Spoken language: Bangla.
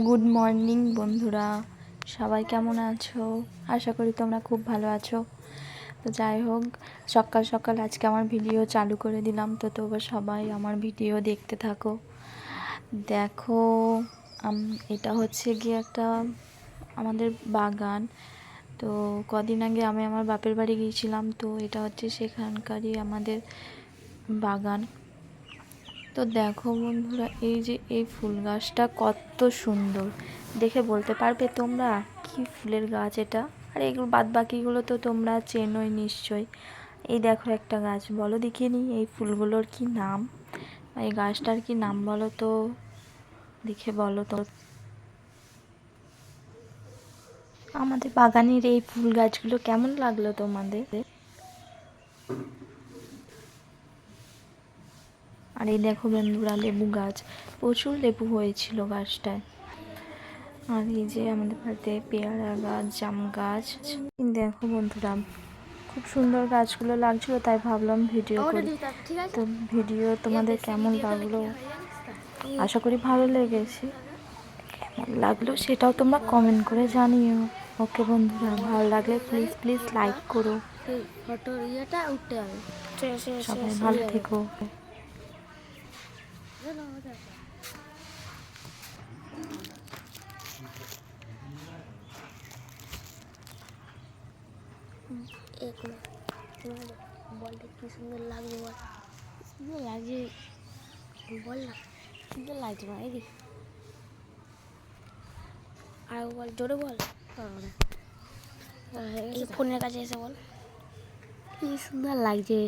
গুড মর্নিং বন্ধুরা। সবাই কেমন আছো? আশা করি তোমরা খুব ভালো আছো। তো যাই হোক, সকাল সকাল আজকে আমার ভিডিও চালু করে দিলাম। তো তোমরা সবাই আমার ভিডিও দেখতে থাকো। দেখো এটা হচ্ছে গিয়ে একটা আমাদের বাগান। তো কদিন আগে আমি আমার বাপের বাড়ি গিয়েছিলাম। তো এটা হচ্ছে সেখানকারই আমাদের বাগান। তো দেখো বন্ধুরা, এই যে এই ফুল গাছটা কত সুন্দর। দেখে বলতে পারবে তোমরা? কি ফুলের গাছ এটা? আর এগুলো বাদ বাকিগুলো তো তোমরা চেনোই নিশ্চয়ই। এই দেখো একটা গাছ, বলো দেখিয়ে নি, এই ফুলগুলোর কি নাম? এই গাছটার কি নাম বলো তো? দেখে বলো তো। আমাদের বাগানের এই ফুল গাছগুলো কেমন লাগল তোমাদের? আর এই দেখো বন্ধুরা লেবু গাছ। প্রচুর লেবু হয়েছিল গাছটায়। আর এই যে আমাদের বাড়িতে পেয়ারা গাছ জাম গাছ দেখো বন্ধুরা খুব সুন্দর গাছগুলো লাগছিল তাই ভাবলাম ভিডিও করি। তো ভিডিও তোমাদের কেমন লাগল? আশা করি ভালো লেগেছে। কেমন লাগল সেটাও তোমরা কমেন্ট করে জানিও। ওকে বন্ধুরা ভালো লাগলে প্লিজ প্লিজ লাইক করো। ফটোর ইয়েটা উঠতে হবে। সবাই ভালো থেকো। এক মিনিট বলটা কী সুন্দর লাগছে বল সুন্দর লাগছে বল না সুন্দর লাগছে মা এদিকে আর বল জোরে বল এই ফোনের কাছে এসে বল কি সুন্দর লাগছে